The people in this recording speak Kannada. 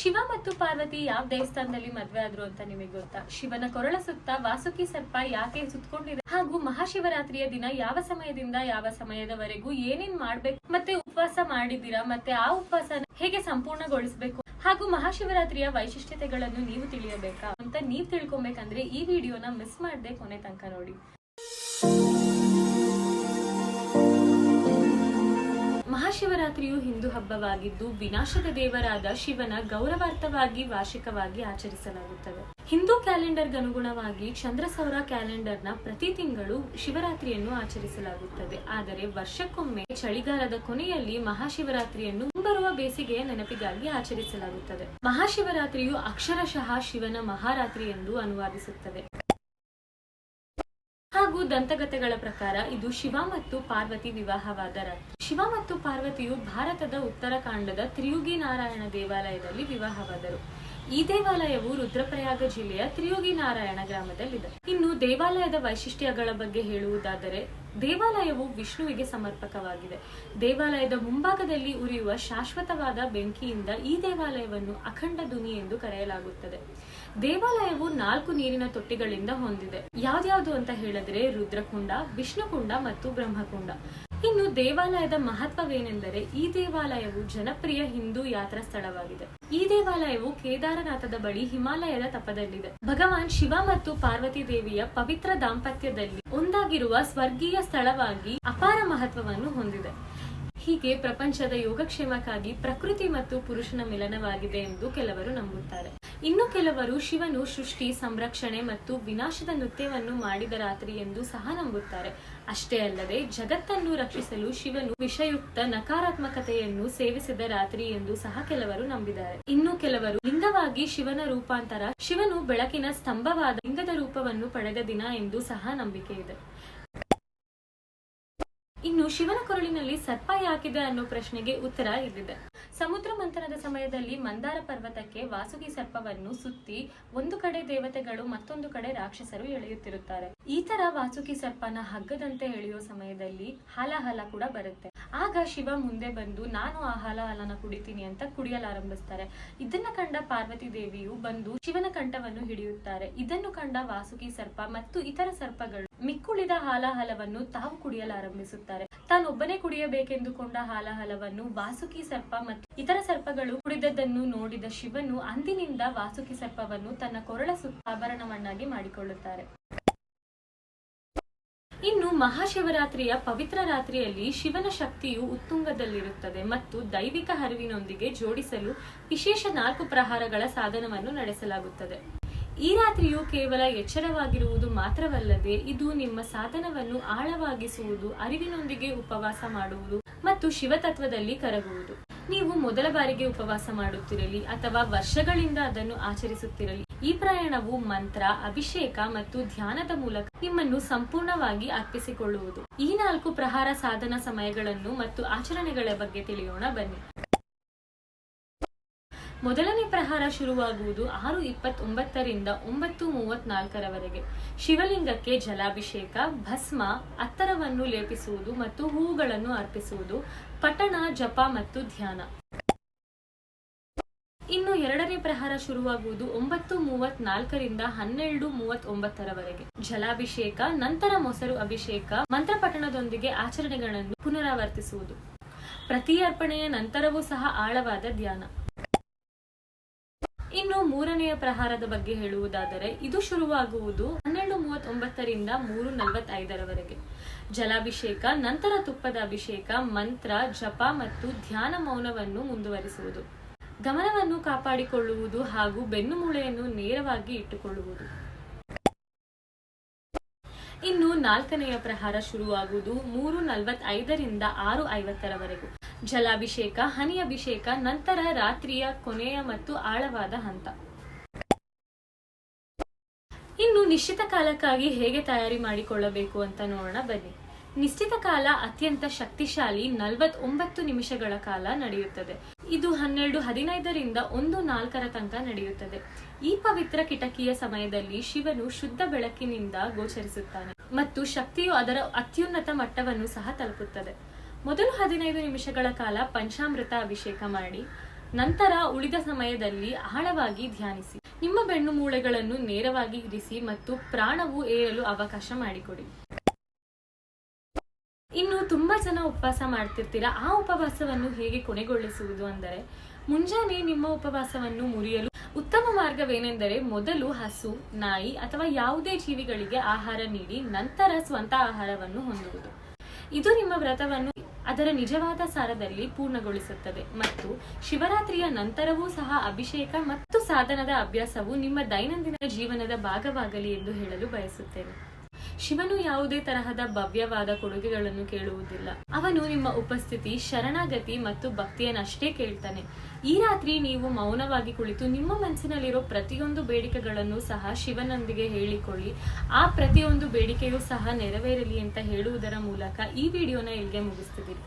ಶಿವ ಮತ್ತು ಪಾರ್ವತಿ ಯಾವ ದೇವಸ್ಥಾನದಲ್ಲಿ ಮದ್ವೆ ಆದ್ರು ಅಂತ ನಿಮಗೆ ಗೊತ್ತಾ? ಶಿವನ ಕೊರಳ ಸುತ್ತ ವಾಸುಕಿ ಸರ್ಪ ಯಾಕೆ ಸುತ್ತಕೊಂಡಿದೆ ಹಾಗೂ ಮಹಾಶಿವರಾತ್ರಿಯ ದಿನ ಯಾವ ಸಮಯದಿಂದ ಯಾವ ಸಮಯದವರೆಗೂ ಏನೇನ್ ಮಾಡ್ಬೇಕು? ಮತ್ತೆ ಉಪವಾಸ ಮಾಡಿದ್ದೀರಾ? ಮತ್ತೆ ಆ ಉಪವಾಸನ ಹೇಗೆ ಸಂಪೂರ್ಣಗೊಳಿಸಬೇಕು? ಹಾಗೂ ಮಹಾಶಿವರಾತ್ರಿಯ ವೈಶಿಷ್ಟ್ಯತೆಗಳನ್ನು ನೀವು ತಿಳಿಯಬೇಕಾ? ಅಂತ ನೀವು ತಿಳ್ಕೊಬೇಕಂದ್ರೆ ಈ ವಿಡಿಯೋನ ಮಿಸ್ ಮಾಡದೆ ಕೊನೆ ತನಕ ನೋಡಿ. ಮಹಾಶಿವರಾತ್ರಿಯು ಹಿಂದೂ ಹಬ್ಬವಾಗಿದ್ದು, ವಿನಾಶದ ದೇವರಾದ ಶಿವನ ಗೌರವಾರ್ಥವಾಗಿ ವಾರ್ಷಿಕವಾಗಿ ಆಚರಿಸಲಾಗುತ್ತದೆ. ಹಿಂದೂ ಕ್ಯಾಲೆಂಡರ್ಗೆ ಅನುಗುಣವಾಗಿ ಚಂದ್ರಸೌರ ಕ್ಯಾಲೆಂಡರ್ನ ಪ್ರತಿ ತಿಂಗಳು ಶಿವರಾತ್ರಿಯನ್ನು ಆಚರಿಸಲಾಗುತ್ತದೆ. ಆದರೆ ವರ್ಷಕ್ಕೊಮ್ಮೆ ಚಳಿಗಾಲದ ಕೊನೆಯಲ್ಲಿ ಮಹಾಶಿವರಾತ್ರಿಯನ್ನು ಮುಂಬರುವ ಬೇಸಿಗೆಯ ನೆನಪಿಗಾಗಿ ಆಚರಿಸಲಾಗುತ್ತದೆ. ಮಹಾಶಿವರಾತ್ರಿಯು ಅಕ್ಷರಶಃ ಶಿವನ ಮಹಾರಾತ್ರಿ ಎಂದು ಅನುವಾದಿಸುತ್ತದೆ. ಹಾಗೂ ದಂತಗತೆಗಳ ಪ್ರಕಾರ ಇದು ಶಿವ ಮತ್ತು ಪಾರ್ವತಿ ವಿವಾಹವಾದ ರಾತ್ರಿ ಶಿವ ಮತ್ತು ಪಾರ್ವತಿಯು ಭಾರತದ ಉತ್ತರಾಖಂಡದ ತ್ರಿಯುಗಿ ನಾರಾಯಣ ದೇವಾಲಯದಲ್ಲಿ ವಿವಾಹವಾದರು. ಈ ದೇವಾಲಯವು ರುದ್ರಪ್ರಯಾಗ ಜಿಲ್ಲೆಯ ತ್ರಿಯುಗಿ ನಾರಾಯಣ ಗ್ರಾಮದಲ್ಲಿದೆ. ಇನ್ನು ದೇವಾಲಯದ ವೈಶಿಷ್ಟ್ಯಗಳ ಬಗ್ಗೆ ಹೇಳುವುದಾದರೆ ದೇವಾಲಯವು ವಿಷ್ಣುವಿಗೆ ಸಮರ್ಪಕವಾಗಿದೆ. ದೇವಾಲಯದ ಮುಂಭಾಗದಲ್ಲಿ ಉರಿಯುವ ಶಾಶ್ವತವಾದ ಬೆಂಕಿಯಿಂದ ಈ ದೇವಾಲಯವನ್ನು ಅಖಂಡ ಧ್ವನಿ ಎಂದು ಕರೆಯಲಾಗುತ್ತದೆ. ದೇವಾಲಯವು ನಾಲ್ಕು ನೀರಿನ ತೊಟ್ಟಿಗಳಿಂದ ಹೊಂದಿದೆ. ಯಾವ್ದ್ಯಾವುದು ಅಂತ ಹೇಳಿದ್ರೆ ರುದ್ರಕುಂಡ, ವಿಷ್ಣುಕುಂಡ ಮತ್ತು ಬ್ರಹ್ಮಕುಂಡ. ಇನ್ನು ದೇವಾಲಯದ ಮಹತ್ವವೇನೆಂದರೆ ಈ ದೇವಾಲಯವು ಜನಪ್ರಿಯ ಹಿಂದೂ ಯಾತ್ರಾ ಸ್ಥಳವಾಗಿದೆ. ಈ ದೇವಾಲಯವು ಕೇದಾರನಾಥದ ಬಳಿ ಹಿಮಾಲಯದ ತಪದಲ್ಲಿದೆ ಭಗವಾನ್ ಶಿವ ಮತ್ತು ಪಾರ್ವತಿ ದೇವಿಯ ಪವಿತ್ರ ದಾಂಪತ್ಯದಲ್ಲಿ ಒಂದಾಗಿರುವ ಸ್ವರ್ಗೀಯ ಸ್ಥಳವಾಗಿ ಅಪಾರ ಮಹತ್ವವನ್ನು ಹೊಂದಿದೆ. ಹೀಗೆ ಪ್ರಪಂಚದ ಯೋಗಕ್ಷೇಮಕ್ಕಾಗಿ ಪ್ರಕೃತಿ ಮತ್ತು ಪುರುಷನ ಮಿಲನವಾಗಿದೆ ಎಂದು ಕೆಲವರು ನಂಬುತ್ತಾರೆ. ಇನ್ನು ಕೆಲವರು ಶಿವನು ಸೃಷ್ಟಿ, ಸಂರಕ್ಷಣೆ ಮತ್ತು ವಿನಾಶದ ನೃತ್ಯವನ್ನು ಮಾಡಿದ ರಾತ್ರಿ ಎಂದು ಸಹ ನಂಬುತ್ತಾರೆ. ಅಷ್ಟೇ ಅಲ್ಲದೆ, ಜಗತ್ತನ್ನು ರಕ್ಷಿಸಲು ಶಿವನು ವಿಷಯುಕ್ತ ನಕಾರಾತ್ಮಕತೆಯನ್ನು ಸೇವಿಸಿದ ರಾತ್ರಿ ಎಂದು ಸಹ ಕೆಲವರು ನಂಬಿದ್ದಾರೆ. ಇನ್ನು ಕೆಲವರು ಲಿಂಗವಾಗಿ ಶಿವನ ರೂಪಾಂತರ, ಶಿವನು ಬೆಳಕಿನ ಸ್ತಂಭವಾದ ಲಿಂಗದ ರೂಪವನ್ನು ಪಡೆದ ದಿನ ಎಂದು ಸಹ ನಂಬಿಕೆ ಇದೆ. ಇನ್ನು ಶಿವನ ಕೊರಳಿನಲ್ಲಿ ಸರ್ಪ ಯಾಕಿದೆ ಅನ್ನೋ ಪ್ರಶ್ನೆಗೆ ಉತ್ತರ ಇಲ್ಲಿದೆ. ಸಮುದ್ರ ಮಂಥನದ ಸಮಯದಲ್ಲಿ ಮಂದಾರ ಪರ್ವತಕ್ಕೆ ವಾಸುಕಿ ಸರ್ಪವನ್ನು ಸುತ್ತಿ ಒಂದು ಕಡೆ ದೇವತೆಗಳು ಮತ್ತೊಂದು ಕಡೆ ರಾಕ್ಷಸರು ಎಳೆಯುತ್ತಿರುತ್ತಾರೆ. ಈ ತರ ವಾಸುಕಿ ಸರ್ಪನ ಹಗ್ಗದಂತೆ ಎಳೆಯೋ ಸಮಯದಲ್ಲಿ ಹಲಹಲ ಕೂಡ ಬರುತ್ತೆ. ಆಗ ಶಿವ ಮುಂದೆ ಬಂದು, ನಾನು ಆ ಹಲಹಲನ ಕುಡಿತೀನಿ ಅಂತ ಕುಡಿಯಲಾರಂಭಿಸ್ತಾರೆ. ಇದನ್ನ ಕಂಡ ಪಾರ್ವತಿ ದೇವಿಯು ಬಂದು ಶಿವನ ಕಂಠವನ್ನು ಹಿಡಿಯುತ್ತಾರೆ. ಇದನ್ನು ಕಂಡ ವಾಸುಕಿ ಸರ್ಪ ಮತ್ತು ಇತರ ಸರ್ಪಗಳು ಮಿಕ್ಕುಳಿದ ಹಾಲಾಹಲವನ್ನು ತಾವು ಕುಡಿಯಲಾರಂಭಿಸುತ್ತಾರೆ. ತಾನೊಬ್ಬನೇ ಕುಡಿಯಬೇಕೆಂದುಕೊಂಡ ಹಾಲಾಹಲವನ್ನು ವಾಸುಕಿ ಸರ್ಪ ಮತ್ತು ಇತರ ಸರ್ಪಗಳು ಕುಡಿದದ್ದನ್ನು ನೋಡಿದ ಶಿವನು ಅಂದಿನಿಂದ ವಾಸುಕಿ ಸರ್ಪವನ್ನು ತನ್ನ ಕೊರಳ ಸುತ್ತ ಆಭರಣವನ್ನಾಗಿ ಮಾಡಿಕೊಳ್ಳುತ್ತಾರೆ. ಇನ್ನು ಮಹಾಶಿವರಾತ್ರಿಯ ಪವಿತ್ರ ರಾತ್ರಿಯಲ್ಲಿ ಶಿವನ ಶಕ್ತಿಯು ಉತ್ತುಂಗದಲ್ಲಿರುತ್ತದೆ ಮತ್ತು ದೈವಿಕ ಹರಿವಿನೊಂದಿಗೆ ಜೋಡಿಸಲು ವಿಶೇಷ ನಾಲ್ಕು ಪ್ರಹಾರಗಳ ಸಾಧನವನ್ನು ನಡೆಸಲಾಗುತ್ತದೆ. ಈ ರಾತ್ರಿಯು ಕೇವಲ ಎಚ್ಚರವಾಗಿರುವುದು ಮಾತ್ರವಲ್ಲದೆ ಇದು ನಿಮ್ಮ ಸಾಧನವನ್ನು ಆಳವಾಗಿಸುವುದು, ಅರಿವಿನೊಂದಿಗೆ ಉಪವಾಸ ಮಾಡುವುದು ಮತ್ತು ಶಿವತತ್ವದಲ್ಲಿ ಕರಗುವುದು. ನೀವು ಮೊದಲ ಬಾರಿಗೆ ಉಪವಾಸ ಮಾಡುತ್ತಿರಲಿ ಅಥವಾ ವರ್ಷಗಳಿಂದ ಅದನ್ನು ಆಚರಿಸುತ್ತಿರಲಿ, ಈ ಪ್ರಯಾಣವು ಮಂತ್ರ, ಅಭಿಷೇಕ ಮತ್ತು ಧ್ಯಾನದ ಮೂಲಕ ನಿಮ್ಮನ್ನು ಸಂಪೂರ್ಣವಾಗಿ ಅರ್ಪಿಸಿಕೊಳ್ಳುವುದು. ಈ ನಾಲ್ಕು ಪ್ರಹಾರ ಸಾಧನ ಸಮಯಗಳನ್ನು ಮತ್ತು ಆಚರಣೆಗಳ ಬಗ್ಗೆ ತಿಳಿಯೋಣ, ಬನ್ನಿ. ಮೊದಲನೇ ಪ್ರಹಾರ ಶುರುವಾಗುವುದು ಆರು ಇಪ್ಪತ್ತೊಂಬತ್ತರಿಂದ ಒಂಬತ್ತು ಮೂವತ್ನಾಲ್ಕರವರೆಗೆ. ಶಿವಲಿಂಗಕ್ಕೆ ಜಲಾಭಿಷೇಕ, ಭಸ್ಮ, ಅತ್ತರವನ್ನು ಲೇಪಿಸುವುದು ಮತ್ತು ಹೂಗಳನ್ನು ಅರ್ಪಿಸುವುದು, ಪಠಣ, ಜಪ ಮತ್ತು ಧ್ಯಾನ. ಇನ್ನು ಎರಡನೇ ಪ್ರಹಾರ ಶುರುವಾಗುವುದು ಒಂಬತ್ತು ಮೂವತ್ನಾಲ್ಕರಿಂದ ಹನ್ನೆರಡು ಮೂವತ್ತೊಂಬತ್ತರವರೆಗೆ. ಜಲಾಭಿಷೇಕ, ನಂತರ ಮೊಸರು ಅಭಿಷೇಕ, ಮಂತ್ರ ಪಠಣದೊಂದಿಗೆ ಆಚರಣೆಗಳನ್ನು ಪುನರಾವರ್ತಿಸುವುದು. ಪ್ರತಿ ಅರ್ಪಣೆಯ ನಂತರವೂ ಸಹ ಆಳವಾದ ಧ್ಯಾನ. ಇನ್ನು ಮೂರನೆಯ ಪ್ರಹಾರದ ಬಗ್ಗೆ ಹೇಳುವುದಾದರೆ, ಇದು ಶುರುವಾಗುವುದು ಹನ್ನೆರಡು ಮೂವತ್ತೊಂಬತ್ತರಿಂದ ಮೂರು ನಲವತ್ತೈದರವರೆಗೆ. ಜಲಾಭಿಷೇಕ, ನಂತರ ತುಪ್ಪದ ಅಭಿಷೇಕ, ಮಂತ್ರ, ಜಪ ಮತ್ತು ಧ್ಯಾನ ಮೌನವನ್ನು ಮುಂದುವರಿಸುವುದು. ಗಮನವನ್ನು ಕಾಪಾಡಿಕೊಳ್ಳುವುದು ಹಾಗೂ ಬೆನ್ನು ಮೂಳೆಯನ್ನು ನೇರವಾಗಿ ಇಟ್ಟುಕೊಳ್ಳುವುದು. ಇನ್ನು ನಾಲ್ಕನೆಯ ಪ್ರಹಾರ ಶುರುವಾಗುವುದು ಮೂರು ನಲವತ್ತೈದರಿಂದ ಆರು ಐವತ್ತರವರೆಗೂ. ಜಲಾಭಿಷೇಕ ಹನಿ ಅಭಿಷೇಕ ನಂತರ ರಾತ್ರಿಯ ಕೊನೆಯ ಮತ್ತು ಆಳವಾದ ಹಂತ. ಇನ್ನು ನಿಶ್ಚಿತ ಕಾಲಕ್ಕಾಗಿ ಹೇಗೆ ತಯಾರಿ ಮಾಡಿಕೊಳ್ಳಬೇಕು ಅಂತ ನೋಡೋಣ, ಬನ್ನಿ. ನಿಶ್ಚಿತ ಕಾಲ ಅತ್ಯಂತ ಶಕ್ತಿಶಾಲಿ ನಲವತ್ತೊಂಬತ್ತು ನಿಮಿಷಗಳ ಕಾಲ ನಡೆಯುತ್ತದೆ. ಇದು ಹನ್ನೆರಡು, ಹದಿನೈದರಿಂದ ಒಂದು ನಾಲ್ಕರ ತನಕ ನಡೆಯುತ್ತದೆ. ಈ ಪವಿತ್ರ ಕಿಟಕಿಯ ಸಮಯದಲ್ಲಿ ಶಿವನು ಶುದ್ಧ ಬೆಳಕಿನಿಂದ ಗೋಚರಿಸುತ್ತಾನೆ ಮತ್ತು ಶಕ್ತಿಯು ಅದರ ಅತ್ಯುನ್ನತ ಮಟ್ಟವನ್ನು ಸಹ ತಲುಪುತ್ತದೆ. ಮೊದಲು ಹದಿನೈದು ನಿಮಿಷಗಳ ಕಾಲ ಪಂಚಾಮೃತ ಅಭಿಷೇಕ ಮಾಡಿ, ನಂತರ ಉಳಿದ ಸಮಯದಲ್ಲಿ ಆಳವಾಗಿ ಧ್ಯಾನಿಸಿ. ನಿಮ್ಮ ಬೆನ್ನು ಮೂಳೆಗಳನ್ನು ನೇರವಾಗಿ ಇರಿಸಿ ಮತ್ತು ಪ್ರಾಣವು ಏರಲು ಅವಕಾಶ ಮಾಡಿಕೊಡಿ. ಇನ್ನು ತುಂಬಾ ಜನ ಉಪವಾಸ ಮಾಡ್ತಿರ್ತೀರಾ? ಆ ಉಪವಾಸವನ್ನು ಹೇಗೆ ಕೊನೆಗೊಳಿಸುವುದು ಅಂದರೆ, ಮುಂಜಾನೆ ನಿಮ್ಮ ಉಪವಾಸವನ್ನು ಮುರಿಯಲು ಉತ್ತಮ ಮಾರ್ಗವೇನೆಂದರೆ ಮೊದಲು ಹಸು, ನಾಯಿ ಅಥವಾ ಯಾವುದೇ ಜೀವಿಗಳಿಗೆ ಆಹಾರ ನೀಡಿ ನಂತರ ಸ್ವಂತ ಆಹಾರವನ್ನು ಹೊಂದುವುದು. ಇದು ನಿಮ್ಮ ವ್ರತವನ್ನು ಅದರ ನಿಜವಾದ ಸಾರದಲ್ಲಿ ಪೂರ್ಣಗೊಳಿಸುತ್ತದೆ ಮತ್ತು ಶಿವರಾತ್ರಿಯ ನಂತರವೂ ಸಹ ಅಭಿಷೇಕ ಮತ್ತು ಸಾಧನದ ಅಭ್ಯಾಸವು ನಿಮ್ಮ ದೈನಂದಿನ ಜೀವನದ ಭಾಗವಾಗಲಿ ಎಂದು ಹೇಳಲು ಬಯಸುತ್ತೇನೆ. ಶಿವನು ಯಾವುದೇ ತರಹದ ಭವ್ಯವಾದ ಕೊಡುಗೆಗಳನ್ನು ಕೇಳುವುದಿಲ್ಲ. ಅವನು ನಿಮ್ಮ ಉಪಸ್ಥಿತಿ, ಶರಣಾಗತಿ ಮತ್ತು ಭಕ್ತಿಯನ್ನಷ್ಟೇ ಕೇಳ್ತಾನೆ. ಈ ರಾತ್ರಿ ನೀವು ಮೌನವಾಗಿ ಕುಳಿತು ನಿಮ್ಮ ಮನಸ್ಸಿನಲ್ಲಿರೋ ಪ್ರತಿಯೊಂದು ಬೇಡಿಕೆಗಳನ್ನು ಸಹ ಶಿವನೊಂದಿಗೆ ಹೇಳಿಕೊಳ್ಳಿ. ಆ ಪ್ರತಿಯೊಂದು ಬೇಡಿಕೆಯೂ ಸಹ ನೆರವೇರಲಿ ಅಂತ ಹೇಳುವುದರ ಮೂಲಕ ಈ ವಿಡಿಯೋನ ಇಲ್ಲಿಗೆ ಮುಗಿಸ್ತಿದ್ದೀನಿ.